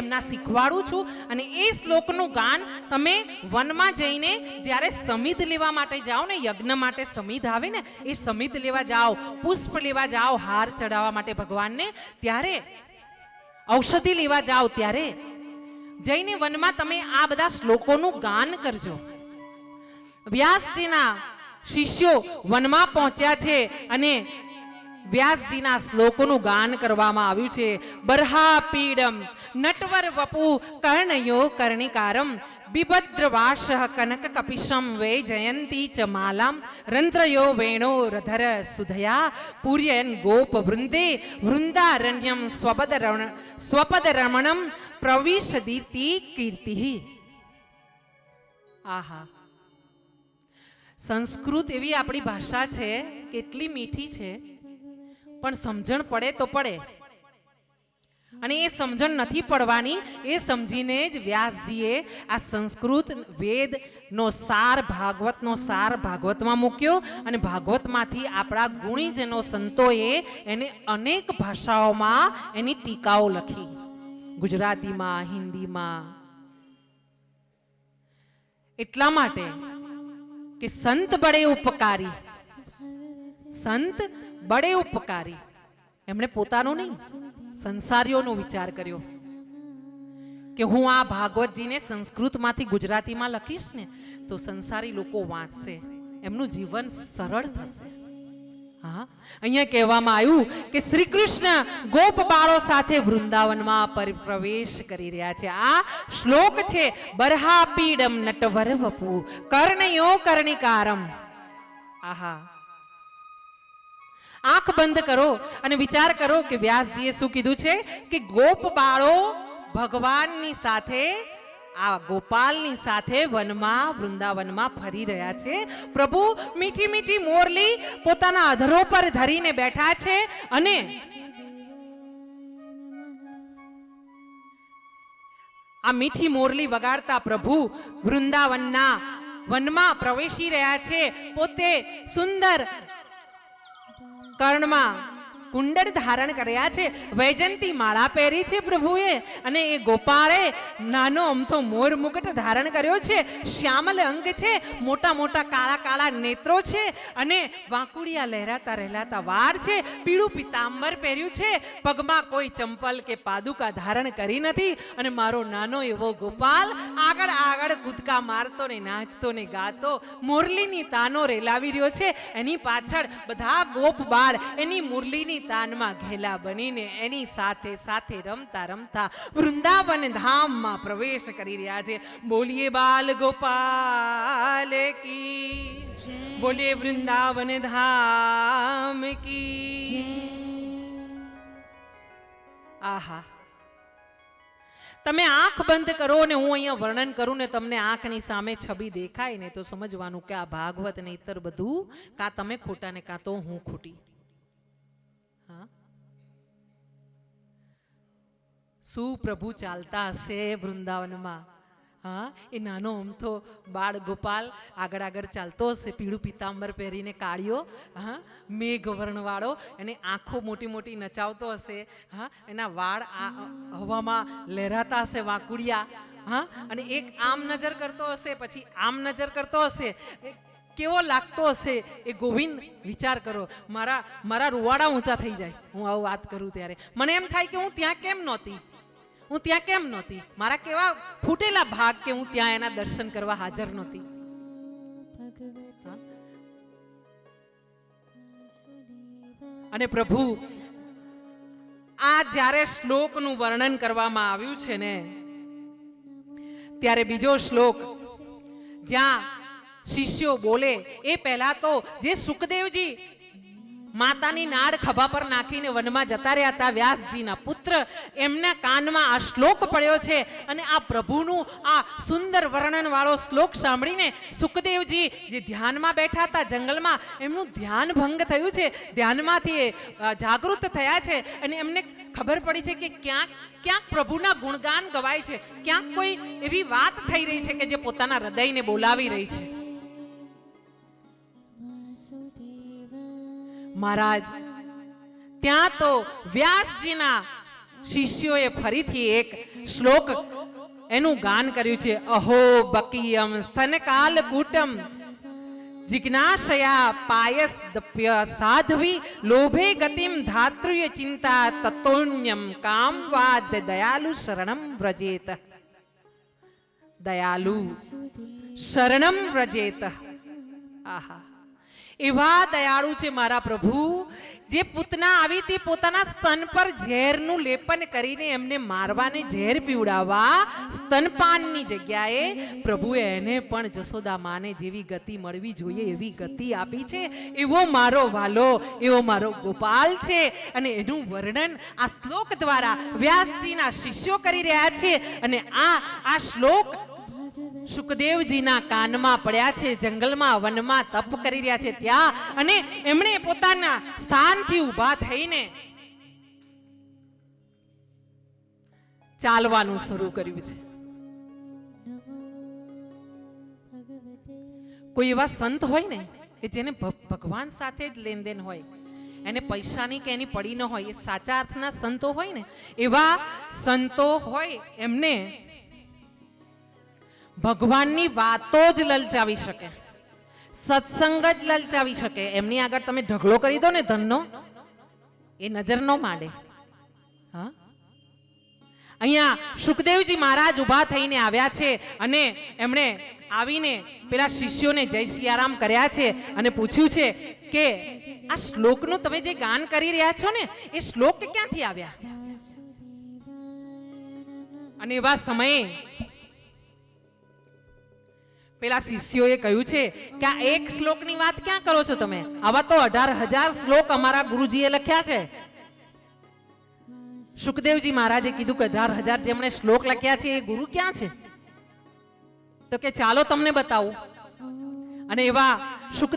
એમના શીખવાડું છું અને એ શ્લોકનું ગાન તમે વનમાં જઈને જ્યારે સમિધ લેવા માટે જાઓ ને, યજ્ઞ માટે સમિધ આવે ને, એ સમિધ લેવા જાઓ, પુષ્પ લેવા જાઓ, હાર ચડાવવા માટે ભગવાનને, ત્યારે ઔષધિ લેવા જાઓ, ત્યારે જઈને વનમાં તમે આ બધા શ્લોકોનું ગાન કરજો. વ્યાસજીના શિષ્યો વનમાં પહોંચ્યા છે અને વ્યાસજીના શ્લોકોનું ગાન કરવામાં આવ્યું છે. બરહા પીડમ, નટવર વપુ, કર્ણયો કર્ણિકારમ, બિભદ્રવાશ કનક કપિશમ વે જયંતી ચ માલામ, રંધ્રયો વેણો રધર સુધયા, પૂર્યન ગોપ વૃંદે, વૃંદારણ્યમ સ્વપદ રમણ સ્વપદ રમણમ પ્રવિશદીતિ કીર્તિ। આહા. સંસ્કૃત એવી આપણી ભાષા છે, કેટલી મીઠી છે. પણ સમજણ પડે તો પડે. અને એ સમજણ નથી પડવાની, એ સમજીને જ વ્યાસજીએ આ સંસ્કૃત વેદનો સાર ભાગવતનો સાર ભાગવતમાં મૂક્યો અને ભાગવતમાંથી આપણા ગુણીજનો સંતોએ એને અનેક ભાષાઓમાં એની ટીકાઓ લખી. ગુજરાતીમાં, હિન્દીમાં. એટલા માટે કે સંત બડે ઉપકારી. સંત બડે ઉપકારી. એમણે પોતાનો નહીં, સંસારીઓનો વિચાર કર્યો કે હું આ ભાગવતજીને સંસ્કૃતમાંથી ગુજરાતીમાં લખીશ ને, તો સંસારી લોકો વાંચશે. એમનું જીવન સરળ થશે. હા, અહીંયા કહેવામાં આવ્યું કે શ્રી કૃષ્ણ ગોપ બાળો સાથે વૃંદાવનમાં પરિપ્રવેશ કરી રહ્યા છે. આ શ્લોક છે બરહા પીડમ નટવર વપુ કર્ણયો કર્ણિકારમ. આહા. આંખ બંધ કરો અને વિચાર કરો કે વ્યાસજીએ શું કીધું છે કે ગોપ બાળો ભગવાનની સાથે, આ ગોપાલની સાથે વનમાં, વૃંદાવનમાં ફરી રહ્યા છે. પ્રભુ, મીઠી મીઠી મોરલી પોતાના અધરો પર ધરીને બેઠા છે અને આ મીઠી મોરલી વગાડતા પ્રભુ વૃંદાવનના વનમાં પ્રવેશી રહ્યા છે. પોતે સુંદર કર્ણમાં કુંડળ ધારણ કર્યા છે. વૈજંતી માળા પહેરી છે પ્રભુએ અને એ ગોપાળે નાનો અમથો મોર મુકટ ધારણ કર્યો છે. શ્યામલ અંગ છે, મોટા મોટા કાળા કાળા નેત્રો છે અને વાંકુડિયા લહેરાતા રહેલાતા વાર છે. પીળું પિતાંબર પહેર્યું છે. પગમાં કોઈ ચંપલ કે પાદુકા ધારણ કરી નથી અને મારો નાનો એવો ગોપાલ આગળ આગળ કૂદકા મારતો ને નાચતો ને ગાતો, મુરલીની તાનો રેલાવી રહ્યો છે. એની પાછળ બધા ગોપ બાળ, એની મુરલીની તાનમાં ઘેલા બનીને એની સાથે સાથે રમતા રમતા વૃંદાવન ધામમાં પ્રવેશ કરી રહ્યા છે. બોલીએ બાલ ગોપાલ કી બોલીએ વૃંદાવન ધામ કી આહા. તમે આંખ બંધ કરો ને હું અહીંયા વર્ણન કરું ને તમને આંખની સામે છબી દેખાય ને તો સમજવાનું કે આ ભાગવત ને ઇતર બધું કાં તમે ખોટા ને કાં તો હું ખોટી. શું પ્રભુ ચાલતા હશે વૃંદાવનમાં. હા, એ નાનો અમથો બાળ ગોપાલ આગળ આગળ ચાલતો હશે. પીળું પીતાંબર પહેરીને કાળિયો, હા મેઘ વર્ણવાળો અને આંખો મોટી મોટી નચાવતો હશે. હા, એના વાળ હવામાં લહેરાતા હશે વાંકુડિયા. હા, અને એક આમ નજર કરતો હશે, પછી આમ નજર કરતો હશે. કેવો લાગતો હશે એ ગોવિંદ વિચાર કરો. મારા મારા રૂવાડા ઊંચા થઈ જાય. હું આવું વાત કરું ત્યારે. મને એમ થાય કે હું ત્યાં કેમ નહોતી? હું ત્યાં કેમ નહોતી? મારા કેવા ફૂટેલા ભાગ કે હું ત્યાં એના દર્શન કરવા હાજર નહોતી. અને પ્રભુ, આ જ્યારે શ્લોકનું વર્ણન કરવામાં આવ્યું છે ને, ત્યારે બીજો શ્લોક, જ્યાં શિષ્યો બોલે, એ પહેલા તો જે સુખદેવજી માતાની નાડ ખભા પર નાખીને વનમાં જતા રહ્યા હતા. વ્યાસજીના પુત્ર એમના કાનમાં આ શ્લોક પડ્યો છે અને આ પ્રભુનું આ સુંદર વર્ણનવાળો શ્લોક સાંભળીને સુખદેવજી જે ધ્યાનમાં બેઠા હતા જંગલમાં એમનું ધ્યાન ભંગ થયું છે. ધ્યાનમાંથી એ, જાગૃત થયા છે અને એમને ખબર પડી છે કે ક્યાંક ક્યાંક પ્રભુના ગુણગાન ગવાય છે. ક્યાંક કોઈ એવી વાત થઈ રહી છે કે જે પોતાના હૃદયને બોલાવી રહી છે. મહારાજ. ત્યાં તો વ્યાસજીના શિષ્યોએ ફરીથી એક શ્લોક એનું ગાન કર્યું છે, અહો બકીયમ સ્તનકાલ કૂટમ. જિજ્ઞાસયા પાયસ દપ્ય સાધવી. લોભે ગતિમ ધાતૃય ચિંતા તતોન્યમ કામ વાદ દયાલુ શરણમ વ્રજેત. દયાલુ શરણમ વ્રજેત. આહા. એવા દયાળુ છે મારા પ્રભુ. જે પૂતના આવી તે પોતાના સ્તન પર ઝેરનું લેપન કરીને એમને મારવાને ઝેર પીવડાવવા સ્તનપાનની જગ્યાએ પ્રભુએ એને પણ જશોદા માને જેવી ગતિ મળવી જોઈએ એવી ગતિ આપી છે. એવો મારો વાલો, એવો મારો ગોપાલ છે. અને એનું વર્ણન આ શ્લોક દ્વારા વ્યાસજીના શિષ્યો કરી રહ્યા છે. અને આ આ શ્લોક સુખદેવજીના કાનમાં પડ્યા છે, જંગલમાં, વનમાં તપ કરી રહ્યા છે ત્યાં અને એમણે પોતાના સ્થાનથી ઊભા થઈને ચાલવાનું શરૂ કર્યું છે. કોઈ એવા સંત હોય ને કે જેને ભગવાન સાથે જ લેનદેન હોય, એને પૈસાની કે એની પડી ન હોય, એ સાચા અર્થના સંતો હોય ને, એવા સંતો હોય એમને ભગવાનની વાતો જ લલચાવી શકે. સત્સંગ જ લલચાવી શકે. એમની આગળ તમે ઢગલો કરી દો ને ધનનો, એ નજર ન માંડે. હા? અહીંયા સુખદેવજી મહારાજ ઊભા થઈને આવ્યા છે અને એમણે આવીને પેલા શિષ્યોને જય સિયારામ કર્યા છે અને પૂછ્યું છે કે, આ શ્લોકનું તમે જે ગાન કરી રહ્યા છો ને, એ શ્લોક ક્યાંથી આવ્યા? અને એવા સમયે પેલા શિષ્યોએ કહ્યું છે કે આ એક શ્લોકની વાત ક્યાં કરો છો તમે? આવા તો અઢાર હજાર શ્લોક અમારા ગુરુજીએ લખ્યા છે. સુખદેવજી મહારાજે કીધું કે અઢાર હજાર જેમણે શ્લોક લખ્યા છે, એ ગુરુ ક્યાં છે? તો કે ચાલો તમને બતાવું. અને એવા સુખ